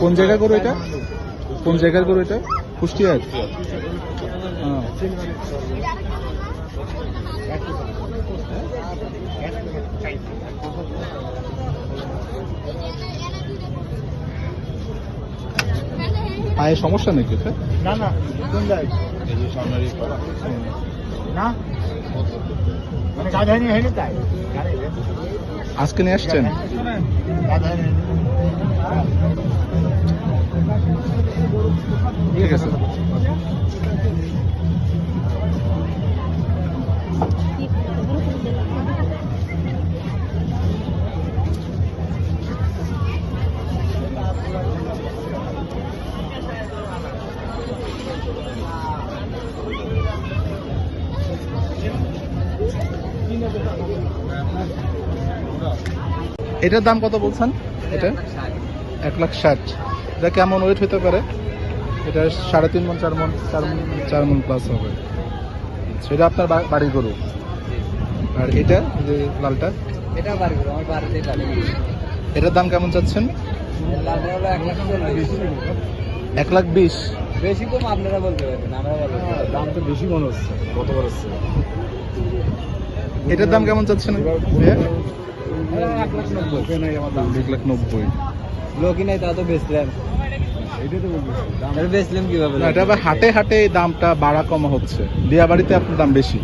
কোন জায়গা করো এটা? কোন জায়গার করো এটা? কুষ্টিয়ার হ্যাঁ। পায়ে সমস্যা নেই ওটা না কোন। না? মানে কাজ হয়নি হয়নি তাই আজকে নিয়ে আসছেন? ঠিক আছে। এটার দাম কত বলছেন? এটা? এক লাখ ষাট। এটা কেমন ওয়েট হতে পারে? এটা সাড়ে তিন মন চার মন চার মন চার মন প্লাস হবে। সেটা আপনার বা- বাড়ির গরু? আর এটা যে লালটা? এটা বাড়ি করো, আমার বাড়িতে এটার দাম কেমন চাচ্ছেন? এক লাখ। বিশ? বেশি কম আপনারা বলতে পারবেন আমরা দাম তো বেশি মনে হচ্ছে কতবার হচ্ছে। এটার দাম কেমন চাচ্ছেন? এক লাখ নব্বই। লোকই নাই তা তো বেচলেন এটাই তো বলছি। দাম এটা বেচলেন কীভাবে? না এটা আবার হাটে হাটে দামটা বাড়া কমা হচ্ছে। দিয়া বাড়িতে আপনার দাম বেশি।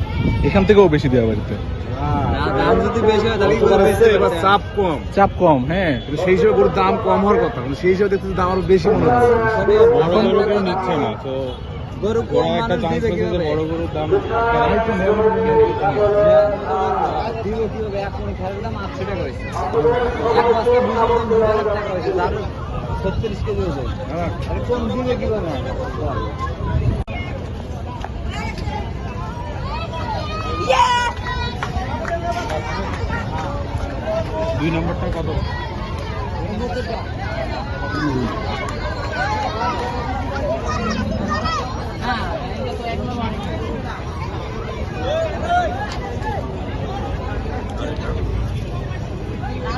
এখান থেকেও বেশি দিয়া বাড়িতে না, দাম যদি বেশি হয়? চাপ কম। চাপ কম। হ্যাঁ। সেই হিসেবে গরুর দাম কম হওয়ার কথা। সেই হিসেবে দেখতে দাম আরও বেশি মনে হচ্ছে। গরু কম মানুষ দিবে কীভাবে? গরুর দাম দিব কীভাবে? এখন খেলার দাম 800 টাকা হয়েছে। এক বস্তা ভুসির দাম দুই লাখ টাকা হয়েছে, তার 36 কেজি ওজন। আরে দিবে কীভাবে? দুই নম্বরটা কত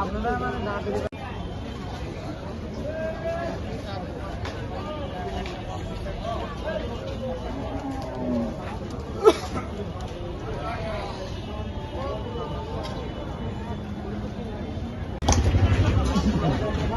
আপনারা মানে না